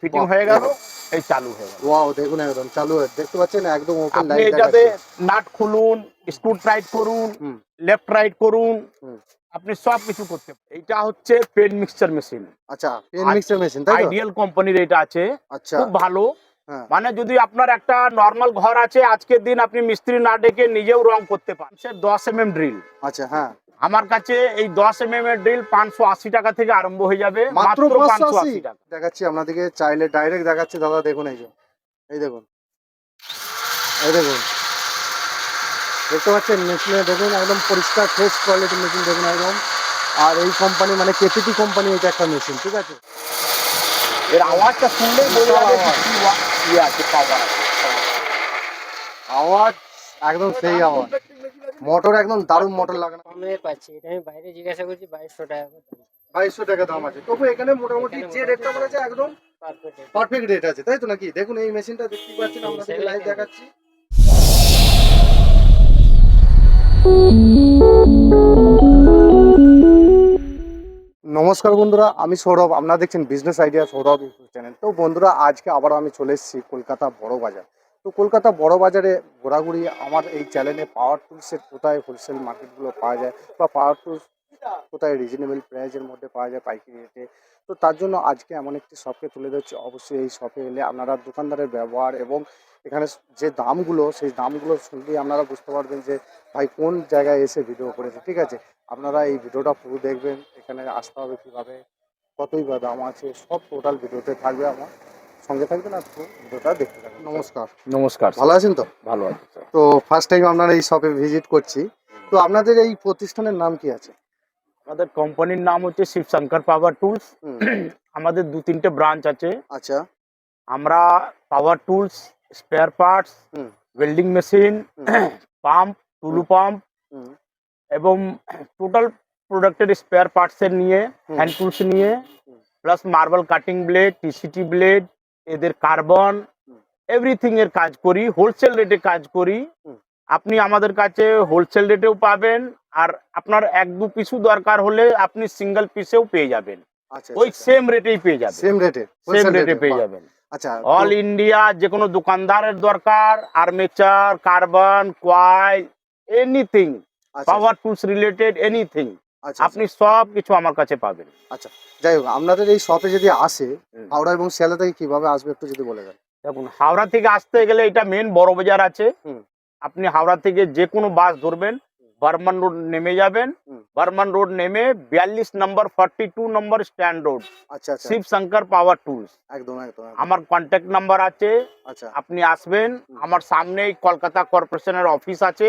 Fitting হয়ে গেল এই চালু হয়ে গেল। ওয়াও দেখুন একদম চালু হয়ে দেখতে পাচ্ছেন একদম ওপেন লাইট এটাতে নাট খুলুন স্ক্রু টাইট করুন লেফট রাইট করুন আপনি সব কিছু করতে এইটা হচ্ছে পেন মিক্সচার মেশিন। আচ্ছা পেন মিক্সার মেশিন তাই আইডিয়াল কোম্পানির এটা আছে আচ্ছা। খুব ভালো। হ্যাঁ। মানে যদি আপনার একটা নর্মাল ঘর আছে আজকের দিন আপনি মিস্ত্রি না ডেকে নিজেও রং করতে পারেন। সে দশ এম এম ড্রিল আচ্ছা হ্যাঁ। আমার কাছে এই দশ এম এম এর ড্রিল পাঁচশো আশি টাকা থেকে আরম্ভ হয়ে যাবে। মাত্র পাঁচশো আশি? টাকা। দেখাচ্ছি আপনাদেরকে চাইলে ডাইরেক্ট দেখাচ্ছি দাদা দেখুন এই যে। এই দেখুন। এই দেখুন। দেখতে পাচ্ছেন মেশিনে দেখুন একদম পরিষ্কার ফ্রেশ কোয়ালিটির মেশিন দেখুন একদম। আর এই কোম্পানি মানে কেপিটি কোম্পানি এটা একটা মেশিন ঠিক আছে? এর আওয়াজটা শুনলেই বোঝা যাবে কি আছে পাওয়ার আছে। আওয়াজ একদম সেই আওয়াজ। মোটর একদম দারুণ মোটর লাগানো। কমে পাচ্ছি এটা আমি বাইরে জিজ্ঞাসা করছি বাইশশো টাকা বাইশশো টাকা দাম আছে। তবু এখানে মোটামুটি যে রেটটা বলেছে একদম পারফেক্ট পারফেক্ট রেট আছে তাই তো নাকি? দেখুন এই মেশিনটা দেখতে পাচ্ছেন আপনাদের লাইভ দেখাচ্ছি। নমস্কার বন্ধুরা আমি সৌরভ। আপনারা দেখছেন business idea Sourav YouTube channel তো বন্ধুরা আজকে আবার আমি চলে এসেছি কলকাতা বড় বাজার। তো কলকাতা বড় বাজারে ঘোরাঘুরি আমার এই চ্যানেলে পাওয়ার টুলসের কোথায় হোলসেল মার্কেটগুলো পাওয়া যায় বা পাওয়ার টুলস কোথায় রিজনেবল প্রাইসের মধ্যে পাওয়া যায় পাইকারি রেটে তো তার জন্য আজকে এমন একটি শপকে তুলে ধরছি। অবশ্যই এই শপে এলে আপনারা দোকানদারের ব্যবহার এবং এখানে যে দামগুলো, সেই দামগুলো শুনলেই আপনারা বুঝতে পারবেন যে ভাই কোন জায়গায় এসে ভিডিও করেছে, ঠিক আছে? আপনারা এই ভিডিওটা পুরো দেখবেন, এখানে আসতে হবে কীভাবে, কতই বা দাম আছে, সব টোটাল ভিডিওতে থাকবে আমার। সঙ্গে থাকবেন আর ভিডিওটা দেখতে থাকবেন। নমস্কার। নমস্কার ভালো আছেন তো? ভালো আছে তো ফার্স্ট টাইম আপনারা এই শপে ভিজিট করছি। তো আপনাদের এই প্রতিষ্ঠানের নাম কি আছে? আমাদের কোম্পানির নাম হচ্ছে শিবশঙ্কর পাওয়ার টুলস আমাদের দু তিনটে ব্রাঞ্চ আছে। আচ্ছা। আমরা power tools spare parts welding machine pump Tullu pump এবং টোটাল প্রোডাক্টের স্পেয়ার পার্টসের নিয়ে হ্যান্ড টুলস নিয়ে plus marble cutting blade TCT blade এদের কার্বন এভরিথিং এর কাজ করি হোলসেল রেটে কাজ করি। আপনি আমাদের কাছে হোলসেল রেটেও পাবেন আর আপনার এক দু পিসও দরকার হলে আপনি সিঙ্গেল পিসেও পেয়ে যাবেন। আচ্ছা ওই সেম রেটেই পেয়ে যাবেন। সেম রেটে সেম রেটে পেয়ে যাবেন। আচ্ছা অল ইন্ডিয়া যে কোনো দোকানদারের দরকার armature carbon কোয়াই anything power tools related anything আপনি সব কিছু আমার কাছে পাবেন। আচ্ছা যাই হোক আপনাদের এই শপে যদি আসে হাওড়া এবং শিয়ালদা থেকে কীভাবে আসবে একটু যদি বলে দেন? দেখুন হাওড়া থেকে আসতে গেলে এটা মেন বড় বাজার আছে। আপনি হাওড়া থেকে যে কোনো বাস ধরবেন বার্মান রোড নেমে যাবেন। বার্মান রোড নেমে বিয়াল্লিশ নম্বর ফর্টি টু নম্বর স্ট্যান্ড রোড আচ্ছা আচ্ছা। শিব শঙ্কর পাওয়ার টুলস একদম একদম। আমার কন্ট্যাক্ট নাম্বার আছে। আচ্ছা। আপনি আসবেন আমার সামনেই কলকাতা কর্পোরেশনের অফিস আছে।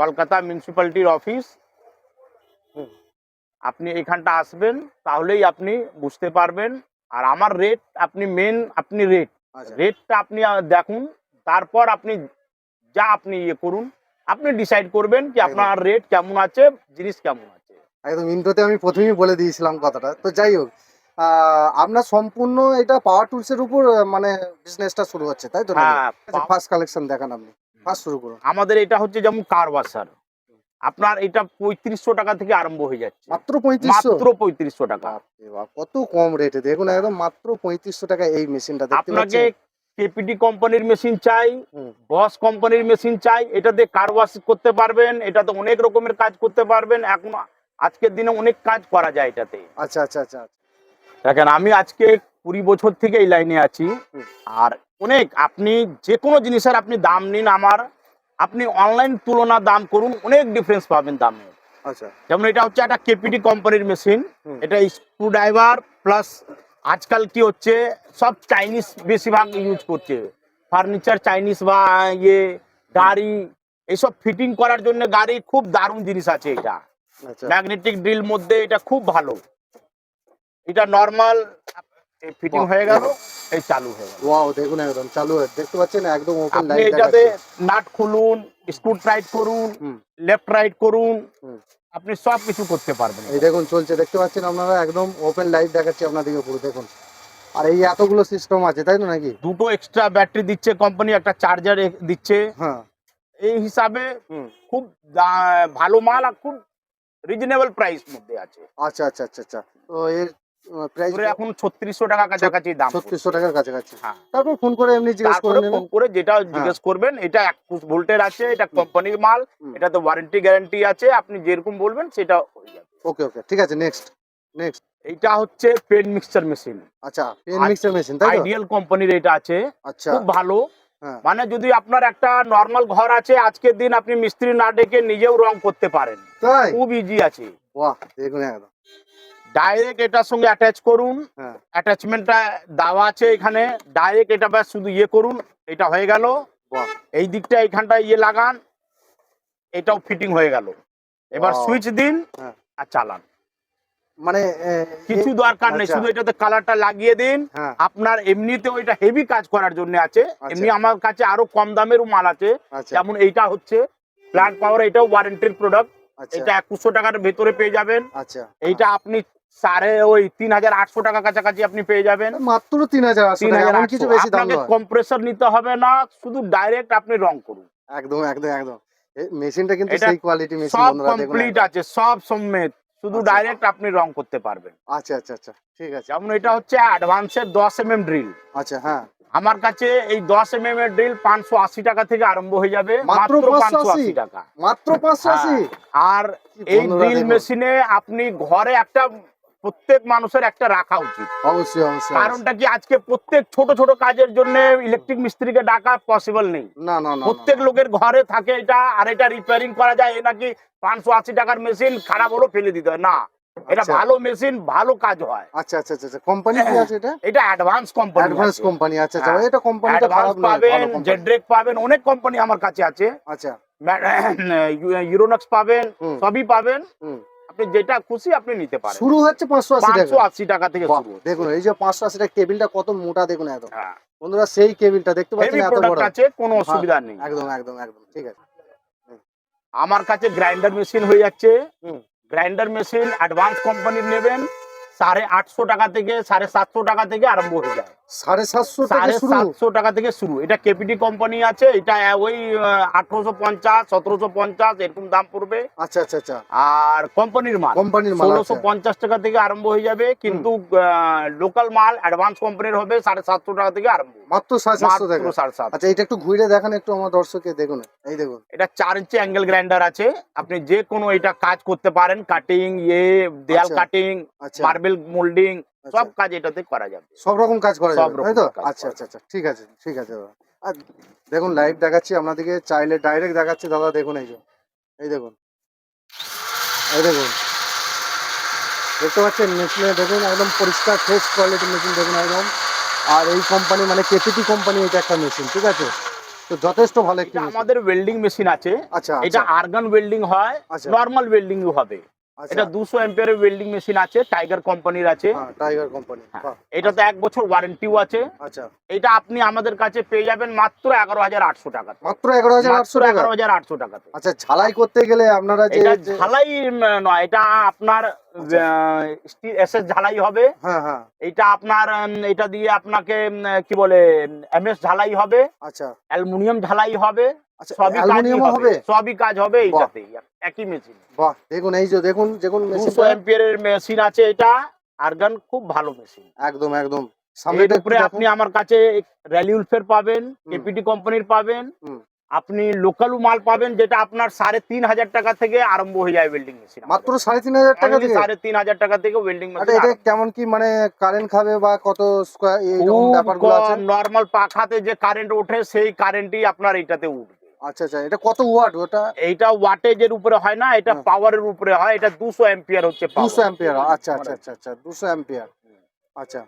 কলকাতা মিউনিসিপ্যালিটির অফিস। আপনি এখানটা আসবেন তাহলেই আপনি বুঝতে পারবেন। আর আমার রেট আপনি মেন আপনি রেট আচ্ছা। রেটটা আপনি দেখুন তারপর আপনি যা আপনি ইয়ে করুন আপনি ডিসাইড করবেন কি আপনার রেট কেমন আছে জিনিস কেমন আছে। একদম ইন্ট্রোতে আমি প্রথমেই বলে দিয়েছিলাম কথাটা। তো যাই হোক আহ, আপনার সম্পূর্ণ এটা পাওয়ার টুলসের উপর মানে বিজনেসটা শুরু হচ্ছে তাই তো হ্যাঁ ফার্স্ট কালেকশন দেখান আপনি। ফার্স্ট শুরু করুন। আমাদের এটা হচ্ছে যেমন কার ওয়াশার আপনার এটা পঁয়ত্রিশশো টাকা থেকে আরম্ভ হয়ে যাচ্ছে। মাত্র পঁয়ত্রিশশো? মাত্র পঁয়ত্রিশশো টাকা। কত কম রেটে দেখুন একদম মাত্র পঁয়ত্রিশশো টাকা এই মেশিনটা আপনাকে কেপিটি কোম্পানির মেশিন চাই। বস কোম্পানির মেশিন চাই এটাতে কার ওয়াশ করতে পারবেন এটাতে অনেক রকমের কাজ করতে পারবেন এখন আজকের দিনে অনেক কাজ করা যায় এটাতে। আচ্ছা আচ্ছা আচ্ছা দেখেন আমি আজকে কুড়ি বছর থেকে এই লাইনে আছি আর অনেক আপনি যে কোনো জিনিসের আপনি দাম নিন আমার আপনি অনলাইন তুলনা দাম করুন অনেক ডিফারেন্স পাবেন দামে। আচ্ছা। যেমন এটা হচ্ছে একটা কেপিটি কোম্পানির মেশিন এটা স্ক্রু ড্রাইভার প্লাস আজকাল কি হচ্ছে সব চাইনিজ বেশিরভাগ ইউজ করছে। ফার্নিচার চাইনিজ বা ইয়ে গাড়ি এইসব ফিটিং করার জন্য গাড়ি খুব দারুণ জিনিস আছে এটা। আচ্ছা। ম্যাগনেটিক ড্রিল মধ্যে এটা খুব ভালো। এটা নর্মাল ফিটিং হয়ে গেল এই চালু হয়ে গেল। ওয়াও দেখুন একদম চালু হয়ে দেখতে পাচ্ছেন একদম ওপেন লাইট এটাতে নাট খুলুন স্ক্রু টাইট করুন লেফট রাইট করুন আপনি সব কিছু করতে পারবেন। এই দেখুন চলছে। দেখতে পাচ্ছেন আপনারা একদম ওপেন লাইট দেখাচ্ছি আপনাদেরকে পুরো দেখুন। আর এই এতগুলো সিস্টেম আছে তাই তো নাকি? দুটো এক্সট্রা ব্যাটারি দিচ্ছে কোম্পানি একটা চার্জার দিচ্ছে। হ্যাঁ। এই হিসাবে। খুব ভালো মাল আর খুব রিজনেবল প্রাইস মধ্যে আছে। আচ্ছা আচ্ছা আচ্ছা আচ্ছা। তো এর এখন ছত্রিশশো টাকা কাছাকাছি দাম। ছত্রিশশো টাকার কাছাকাছি। হ্যাঁ। তারপর ফোন করে এমনি জিজ্ঞেস করে ফোন করে যেটা জিজ্ঞেস করবেন এটা একুশ ভোল্টের আছে এটা কোম্পানির মাল হুম। এটাতে ওয়ারেন্টি গ্যারান্টি আছে আপনি যেরকম বলবেন সেটা ওকে ওকে ঠিক আছে নেক্সট নেক্সট এইটা হচ্ছে পেন মিক্সচার মেশিন আচ্ছা পেন মিক্সার মেশিন তাই তো? আইডিয়াল কোম্পানির এটা আছে আচ্ছা। খুব ভালো। হ্যাঁ। মানে যদি আপনার একটা নর্মাল ঘর আছে আজকের দিন আপনি মিস্ত্রি না ডেকে নিজেও রং করতে পারেন। খুব ইজি আছে। বাহ দেখুন একদম ডাইরেক্ট এটার সঙ্গে অ্যাটাচ করুন। অ্যাটাচমেন্টটা দেওয়া আছে এখানে। ডাইরেক্ট এটা ব্যাস শুধু ইয়ে করুন এটা হয়ে গেল। এই দিকটা এইখানটা ইয়ে লাগান এটাও ফিটিং হয়ে গেল। এবার সুইচ দিন হ্যাঁ। আর চালান। মানে কিছু দরকার নেই আচ্ছা। শুধু এটাতে কালারটা লাগিয়ে দিন। হ্যাঁ। আপনার এমনিতে ওইটা হেভি কাজ করার জন্য আছে। আচ্ছা। এমনি আমার কাছে আরও কম দামেরও মাল আছে। আচ্ছা। যেমন এইটা হচ্ছে প্লান্ট পাওয়ার এটাও ওয়ারেন্টির প্রোডাক্ট এটা একুশশো টাকার ভেতরে পেয়ে যাবেন। আচ্ছা। এইটা আপনি সাড়ে ওই তিন হাজার আটশো টাকা কাছাকাছি আপনি পেয়ে যাবেন। মাত্র তিন হাজার তিন হাজার কিছু বেশি দাম কম্প্রেসর নিতে হবে না শুধু ডাইরেক্ট আপনি রং করুন। একদম একদম একদম। মেশিনটা কিন্তু সেই কোয়ালিটি মেশিন সব কমপ্লিট আছে সব সমেত। শুধু আচ্ছা। ডাইরেক্ট আপনি রং করতে পারবেন। আচ্ছা আচ্ছা আচ্ছা ঠিক আছে। যেমন এটা হচ্ছে অ্যাডভান্সের দশ এম এম ড্রিল আচ্ছা হ্যাঁ। আমার কাছে এই দশ এম এম এর ড্রিল পাঁচশো আশি টাকা থেকে আরম্ভ হয়ে যাবে। মাত্র মাত্র 580 পাঁচশো আশি? টাকা। মাত্র পাঁচশো আশি? হ্যাঁ। আর এই ড্রিল মেশিনে আপনি ঘরে একটা প্রত্যেক মানুষের একটা রাখা উচিত। অবশ্যই অবশ্যই কারণটা কি আজকে প্রত্যেক ছোট ছোট কাজের জন্য ইলেকট্রিক মিস্ত্রিকে ডাকা পসিবল নেই? না না না প্রত্যেক লোকের ঘরে থাকে এটা আর এটা রিপেয়ারিং করা যায় এ নাকি পাঁচশো আশি টাকার মেশিন খারাপ হলো ফেলে দিতে হয়। না এটা আচ্ছা। ভালো মেশিন ভালো কাজ হয়। আচ্ছা আচ্ছা আচ্ছা আচ্ছা কোম্পানি কি আছে এটা? এটা অ্যাডভান্স কোম্পানি অ্যাডভান্স কোম্পানি আচ্ছা আচ্ছা হ্যাঁ। এটা কোম্পানিটা খারাপ নয় পাবেন জেড্রেক পাবেন অনেক কোম্পানি আমার কাছে আছে। আচ্ছা। ইউরোনক্স পাবেন সবই পাবেন। আপনি যেটা খুশি আপনি নিতে পারেন। শুরু হচ্ছে পাঁচশো আশি টাকা। আশি টাকা থেকে শুরু। দেখুন এই যে পাঁচশো আশি টাকা কেবিলটা কত মোটা দেখুন একদম হ্যাঁ। বন্ধুরা সেই কেবিলটা দেখতে পাচ্ছেন এত বড়। আছে কোনো অসুবিধা নেই। একদম একদম একদম ঠিক আছে। আমার কাছে গ্রাইন্ডার মেশিন হয়ে যাচ্ছে। গ্রাইন্ডার মেশিন অ্যাডভান্স কোম্পানির নেবেন সাড়ে আটশো টাকা থেকে সাড়ে সাতশো টাকা থেকে আরম্ভ হয়ে যায়। সাড়ে সাতশো সাড়ে সাতশো টাকা থেকে শুরু। এটা কেপিটি কোম্পানি আছে এটা ওই আঠারোশো পঞ্চাশ সতেরোশো পঞ্চাশ এরকম দাম পড়বে। আচ্ছা আচ্ছা আচ্ছা। আর কোম্পানির মাল কোম্পানির মাল ষোলোশো পঞ্চাশ টাকা থেকে আরম্ভ হয়ে যাবে কিন্তু লোকাল মাল অ্যাডভান্স কোম্পানির হবে সাড়ে সাতশো টাকা থেকে আরম্ভ। মাত্র সাড়ে সাতশো টাকা। সাড়ে সাত আচ্ছা এটা একটু ঘুরে দেখান একটু আমার দর্শককে দেখুন। এই দেখুন। এটা চার ইঞ্চি অ্যাঙ্গেল গ্রাইন্ডার আছে। আপনি যে কোনো এটা কাজ করতে পারেন কাটিং ইয়ে দেয়াল আচ্ছা। কাটিং আচ্ছা। মার্বেল মোল্ডিং আচ্ছা। সব কাজ এটাতে করা যাবে। সব রকম কাজ করা যাবে তাই তো? আচ্ছা আচ্ছা আচ্ছা ঠিক আছে ঠিক আছে আর দেখুন লাইভ দেখাচ্ছি আপনাদেরকে চাইলে ডাইরেক্ট দেখাচ্ছি দাদা দেখুন এই যে এই দেখুন। এই দেখুন। দেখতে পাচ্ছেন মেশিনে দেখুন একদম পরিষ্কার ফ্রেশ কোয়ালিটি মেশিন দেখুন একদম। আর এই কোম্পানি মানে কেপিটি কোম্পানি এটা একটা মেশিন ঠিক আছে? তো যথেষ্ট ভালো একটি আমাদের ওয়েল্ডিং মেশিন আছে। আচ্ছা এটা আচ্ছা। আর্গান ওয়েল্ডিং হয় আচ্ছা। নর্মাল ওয়েল্ডিং হবে। আচ্ছা এটা দুশো এম্পিয়ার ওয়েল্ডিং মেশিন আছে টাইগার কোম্পানির আছে। হ্যাঁ টাইগার কোম্পানি এটা এটাতে এক বছর ওয়ারেন্টিও আছে। আচ্ছা। এটা আপনি আমাদের কাছে পেয়ে যাবেন মাত্র এগারো হাজার আটশো টাকা মাত্র এগারো হাজার আটশো টাকা? এগারো হাজার আটশো টাকা আচ্ছা ঝালাই করতে গেলে আপনারা যে এটা ঝালাই নয় এটা আপনার আচ্ছা। এস এস ঝালাই হবে। হ্যাঁ হ্যাঁ। এটা আপনার এটা দিয়ে আপনাকে কি বলে এম এস ঝালাই হবে। আচ্ছা। অ্যালুমিনিয়াম ঝালাই হবে। আচ্ছা সবই কাজই অ্যালুমিনিয়াম হবে। হবে? সবই কাজ হবে এইটাতে একই মেশিন। বাহ দেখুন এই যে দেখুন দেখুন দুশো মেশিনটা মেশিন আছে এটা। আর্গান খুব ভালো মেশিন। একদম একদম। উপরে আপনি আমার কাছে র্যালি উলফের পাবেন। কেপিটি কোম্পানির পাবেন। আপনি লোকাল মাল পাবেন যেটা আপনার সাড়ে তিন হাজার টাকা থেকে আরম্ভ হয়ে যায় ওয়েল্ডিং মেশিন মাত্র সাড়ে তিন হাজার টাকা দিয়ে? সাড়ে তিন হাজার টাকা থেকে ওয়েল্ডিং আচ্ছা এটা মেশিন কেমন কি মানে কারেন্ট খাবে বা কত স্কোয়ার নর্মাল পাখাতে যে কারেন্ট ওঠে সেই কারেন্টই আপনার এটাতে উঠবে। আচ্ছা আচ্ছা এটা কত ওয়াট ওটা? এইটা ওয়াটেজের উপরে হয় না এটা পাওয়ারের উপরে হয় এটা দুশো এম্পিয়ার হচ্ছে। দুশো অ্যাম্পিয়ার আচ্ছা আচ্ছা আচ্ছা আচ্ছা দুশো অ্যাম্পিয়ার আচ্ছা।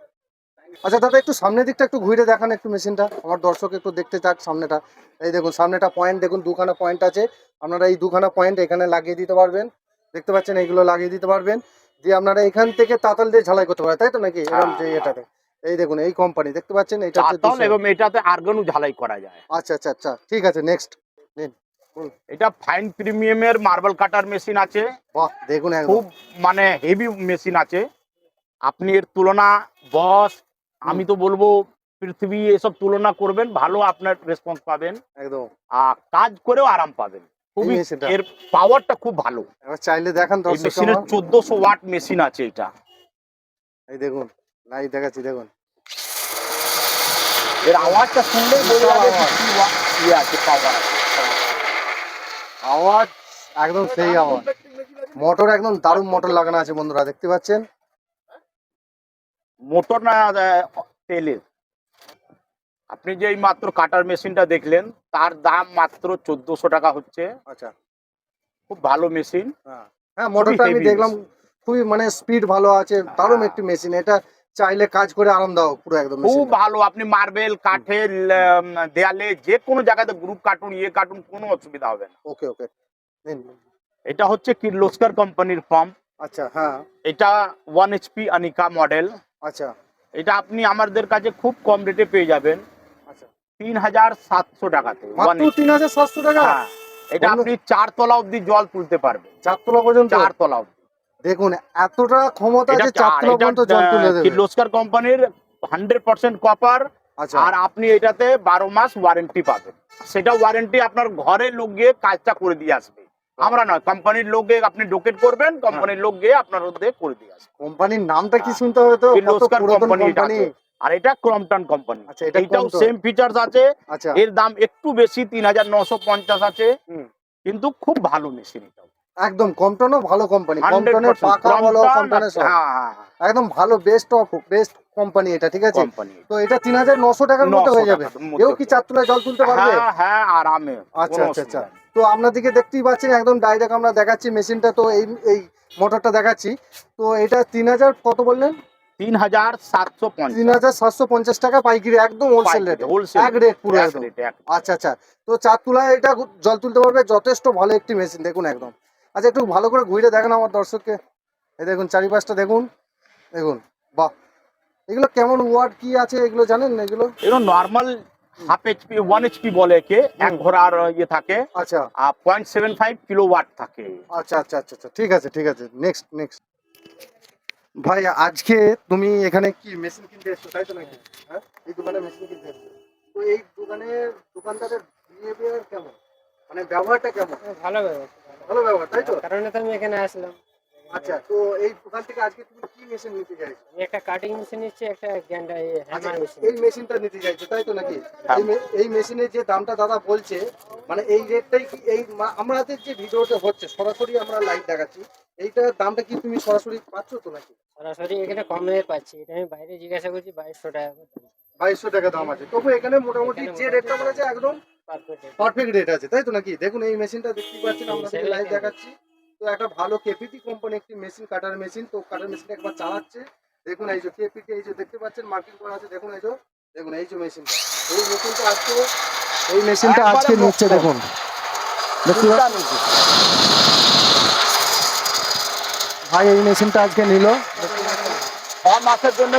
আচ্ছা দাদা একটু সামনের দিকটা একটু ঘুরে দেখান একটু মেশিনটা। আমার দর্শক একটু দেখতে চাক সামনেটা। এই দেখুন সামনেটা পয়েন্ট দেখুন দুখানা পয়েন্ট আছে। আপনারা এই দুখানা পয়েন্ট এখানে লাগিয়ে দিতে পারবেন। দেখতে পাচ্ছেন এইগুলো লাগিয়ে দিতে পারবেন। দিয়ে আপনারা এখান থেকে তাতাল দিয়ে ঝালাই করতে পারেন তাই তো নাকি? এরকম যে এটাতে। এই দেখুন এই কোম্পানি দেখতে পাচ্ছেন? এটা 200 এবং এটাতে আর্গানও ঝালাই করা যায়। আচ্ছা আচ্ছা আচ্ছা। ঠিক আছে নেক্সট নিন এটা ফাইন প্রিমিয়ামের মার্বেল কাটার মেশিন আছে। বাহ দেখুন খুব মানে হেভি মেশিন আছে। আপনি এর তুলনা বস আমি তো বলব পৃথিবী এসব তুলনা করবেন ভালো আপনার রেসপন্স পাবেন। একদম। আর কাজ করেও আরাম পাবেন। খুবই এর পাওয়ারটা খুব ভালো। চাইলে দেখান মেশিনের চোদ্দশো ওয়াট মেশিন আছে এটা। এই দেখুন লাইভ দেখাচ্ছি দেখুন। এর আওয়াজটা শুনলেই বোঝা যাবে আওয়াজ। কি ইয়ে আছে পাওয়ার আছে। আওয়াজ একদম সেই আওয়াজ। মোটর একদম দারুণ মোটর লাগানো আছে বন্ধুরা দেখতে পাচ্ছেন? মোটর না তেলের আপনি যে এই মাত্র কাটার মেশিনটা দেখলেন তার দাম মাত্র চোদ্দশো টাকা হচ্ছে। আচ্ছা। খুব ভালো মেশিন। হ্যাঁ। হ্যাঁ মোটরটা আমি দেখলাম খুবই মানে স্পিড ভালো আছে দারুণ একটি মেশিন এটা চাইলে কাজ করে আরামদায়ক পুরো একদম খুব ভালো আপনি মার্বেল কাঠের দেয়ালে যে কোনো জায়গাতে গ্রুপ কার্টুন ইয়ে কার্টুন কোনো অসুবিধা হবে না। ওকে ওকে। এটা হচ্ছে কির্লোস্কার কোম্পানির পাম্প আচ্ছা হ্যাঁ। এটা ওয়ান এইচপি অনিকা মডেল আচ্ছা। এটা আপনি আমাদের কাছে খুব কম রেটে পেয়ে যাবেন। আচ্ছা। তিন হাজার সাতশো টাকাতে তিন হাজার সাতশো টাকা? হ্যাঁ এটা আপনি চার তলা জল তুলতে পারবেন। চারতলা পর্যন্ত? চার তলা দেখুন এতটা ক্ষমতা আছে চারতলা পর্যন্ত জল তুলে দেবে। কির্লোস্কার কোম্পানির হান্ড্রেড পার্সেন্ট কপার আর আপনি এটাতে বারো মাস ওয়ারেন্টি পাবেন। সেটা ওয়ারেন্টি আপনার ঘরে লোক গিয়ে কাজটা করে দিয়ে আসবে। আমরা নয় কোম্পানির লোক গিয়ে আপনি ডোকেট করবেন কোম্পানির লোক গিয়ে আপনার মধ্যে করে দিয়ে আসবে। কোম্পানির নামটা কি শুনতে হবে তো? কির্লোস্কার কোম্পানি আর এটা ক্রমটন কোম্পানি আচ্ছা, এটা এটাও সেম ফিচার্স আছে। আচ্ছা। এর দাম একটু বেশি তিন হাজার নশো পঞ্চাশ আছে। কিন্তু খুব ভালো মেশিন এটা একদম কমটনও ভালো কোম্পানি 100% কমটনের পাকা Crompton কমটনের হ্যাঁ হ্যাঁ একদম ভালো বেস্ট অফ বেস্ট কোম্পানি এটা ঠিক আছে? তো এটা তিন হাজার নশো টাকার 900 হয়ে যাবে। এও কি চার জল তুলতে পারবে? হ্যাঁ হ্যাঁ আরামে। আচ্ছা আচ্ছা আচ্ছা। তো আপনাদেরকে দেখতেই পাচ্ছেন একদম ডাইরেক্ট আমরা দেখাচ্ছি মেশিনটা তো এই এই মোটরটা দেখাচ্ছি। তো এটা তিন হাজার কত বললেন? তিন হাজার সাতশো তিন হাজার সাতশো পঞ্চাশ টাকা পাইকারি একদম হোলসেল রেট হোলসেল এক রেট পুরো একদম। আচ্ছা আচ্ছা। তো চার তুলায় এটা জল তুলতে পারবে যথেষ্ট ভালো একটি মেশিন দেখুন একদম। আচ্ছা একটু ভালো করে ঘুরে দেখেন আমার দর্শককে। এই দেখুন চারিপাশটা দেখুন দেখুন। বাহ! এগুলো কেমন ওয়ার্ড কি আছে এগুলো জানেন এগুলো? এগুলো normal half HP one HP বলে একে এক ঘোড়ার ইয়ে থাকে। আচ্ছা। আর point seven five kilowatt থাকে। আচ্ছা আচ্ছা আচ্ছা আচ্ছা ঠিক আছে ঠিক আছে। নেক্সট নেক্সট ভাই আজকে তুমি এখানে কি মেশিন কিনতে এসছো তাই তো নাকি? হ্যাঁ? এই দোকানে মেশিন কিনতে এসছো। তো এই দোকানে দোকানদারের বিহেভিয়ার কেমন? মানে ব্যবহারটা কেমন? ভালো ব্যবস্থা ভালো ব্যবহার তাই তো? কারণে তো আমি এখানে আসলাম। আচ্ছা তো এই দোকান থেকে আজকে তুমি কি মেশিন নিতে চাইছো? আমি একটা কাটিং মেশিন নিচ্ছি একটা গ্যান্ডা আচ্ছা হ্যামার মেশিন এই মেশিনটা নিতে চাইছো তাই তো নাকি? হ্যাঁ। এই মেশিনের যে দামটা দাদা বলছে মানে এই রেটটাই কি এই আমাদের যে ভিডিওটা হচ্ছে সরাসরি আমরা লাইভ দেখাচ্ছি এইটার দামটা কি তুমি সরাসরি পাচ্ছ তো নাকি? সরাসরি এখানে কমে পাচ্ছি এটা আমি বাইরে জিজ্ঞাসা করছি বাইশশো টাকা করে বাইশশো টাকা দাম আছে। তবু এখানে মোটামুটি যে রেটটা বলেছে একদম পারফেক্ট রেট আছে তাই তো নাকি? দেখুন এই মেশিনটা দেখতেই পাচ্ছেন আমরা লাইভ? দেখাচ্ছি। তো একটা ভালো কেপিটি কোম্পানি একটি মেশিন কাটার মেশিন তো কাটার মেশিন একবার চালাচ্ছে। দেখুন এই যে কেপিটি এই যে দেখতে পাচ্ছেন মার্কিং করা আছে দেখুন এই যে দেখুন এই যে মেশিনটা এই মেশিনটা আজকে এই মেশিনটা আজকে নিচ্ছে। দেখুন। ভাই এই মেশিনটা আজকে নিল। মাসের জন্য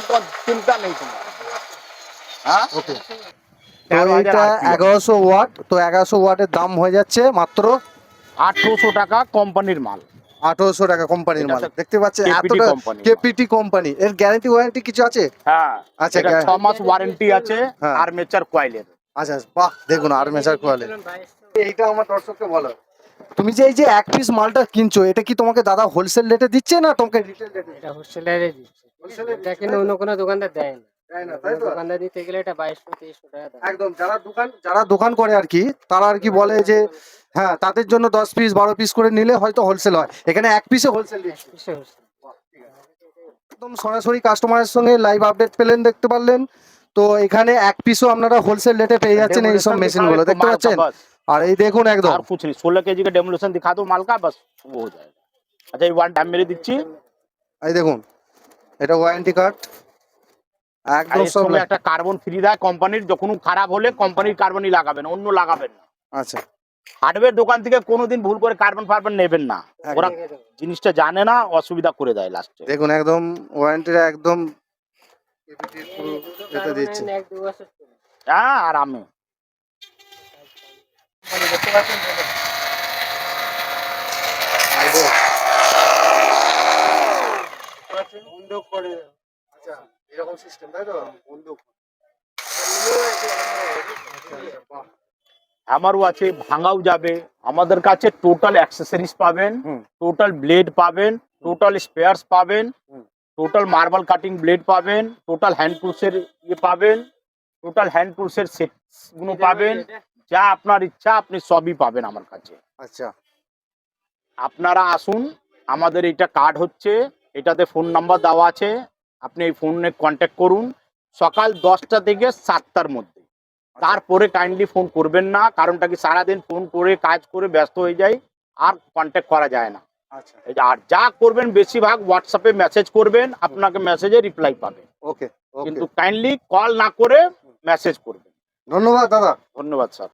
চিন্তা নেই হ্যাঁ? ওকে এটা এগারোশো ওয়াট তো এগারোশো ওয়াটের দাম হয়ে যাচ্ছে মাত্র আঠারোশো টাকা কোম্পানির মাল। আঠারোশো টাকা কোম্পানির মাল। দেখতে পাচ্ছেন এতটা কেপিটি কোম্পানি। এর গ্যারান্টি ওয়ারেন্টি কিছু আছে? হ্যাঁ আচ্ছা, ছ মাস ওয়ারেন্টি আছে হ্যাঁ। আর্মেচার কয়েলের আচ্ছা বাহ দেখুন আর্মেচার মেজার কোয়ালে এইটা আমার দর্শককে বলো। তুমি যে এই যে এক পিস মালটা কিনছো এটা কি তোমাকে দাদা হোলসেল রেটে দিচ্ছে না তোমাকে রিটেল রেটে এটা হোলসেলারে দিচ্ছে। এটা কিন্তু অন্য কোনো দোকানদার দেয় না। তাই না অন্য তাই তো দোকানদার দিতে গেলে এটা বাইশশো তেইশশো টাকা দাম একদম যারা দোকান যারা দোকান করে আর কি তারা আর কি বলে যে হ্যাঁ তাদের জন্য দশ পিস বারো পিস করে নিলে হয়তো হোলসেল হয় এখানে এক পিসে হোলসেল দিচ্ছে কিসে হচ্ছে? একদম সরাসরি কাস্টমারের সঙ্গে লাইভ আপডেট পেলেন দেখতে পারলেন তো এখানে এক পিসও আপনারা হোলসেল রেটে পেয়ে যাচ্ছেন এই সব Demolition মেশিন दिखा গুলো दो দেখতে माल का পাচ্ছেন बस। আর এই দেখুন একদম और कुछ नहीं सोलह के जी का डेमोलेशन दिखा दो माल का बस वो हो जाएगा अच्छा ये वन टाइम मेरे দিচ্ছি এই দেখুন এটা ওয়ারেন্টি কার্ড আর একদম সব একটা কার্বন ফ্রি দেয়। কোম্পানির যখন খারাপ হলে কোম্পানির কার্বনই লাগাবেন অন্য লাগাবেন না। আচ্ছা। হার্ডওয়্যার দোকান থেকে কোনোদিন ভুল করে কার্বন ফার্বন নেবেন না। ওরা জিনিসটা জানে না অসুবিধা করে দেয় লাস্টে দেখুন একদম ওয়ারেন্টিটা একদম এটা দিচ্ছে। হ্যাঁ আরামে বন্ধক করে আচ্ছা। এরকম সিস্টেম তাই তো? আমারও আছে ভাঙাও যাবে। আমাদের কাছে টোটাল অ্যাক্সেসরিজ পাবেন টোটাল ব্লেড পাবেন টোটাল স্পেয়ারস পাবেন টোটাল মার্বেল কাটিং ব্লেড পাবেন টোটাল হ্যান্ড টুলসের ইয়ে পাবেন টোটাল হ্যান্ড টুলসের সেটগুলো পাবেন। যা আপনার ইচ্ছা আপনি সবই পাবেন আমার কাছে। আচ্ছা। আপনারা আসুন আমাদের এটা কার্ড হচ্ছে এটাতে ফোন নাম্বার দেওয়া আছে। আপনি এই ফোনে কন্ট্যাক্ট করুন। সকাল দশটা থেকে সাতটার মধ্যে। তারপরে কাইন্ডলি ফোন করবেন না কারণটা কি সারাদিন ফোন করে কাজ করে ব্যস্ত হয়ে যায় আর কন্ট্যাক্ট করা যায় না। আচ্ছা। আর যা করবেন বেশিরভাগ হোয়াটসঅ্যাপে মেসেজ করবেন আপনাকে মেসেজে রিপ্লাই পাবেন। ওকে ওকে কিন্তু কাইন্ডলি কল না করে মেসেজ করবেন। ধন্যবাদ দাদা। ধন্যবাদ স্যার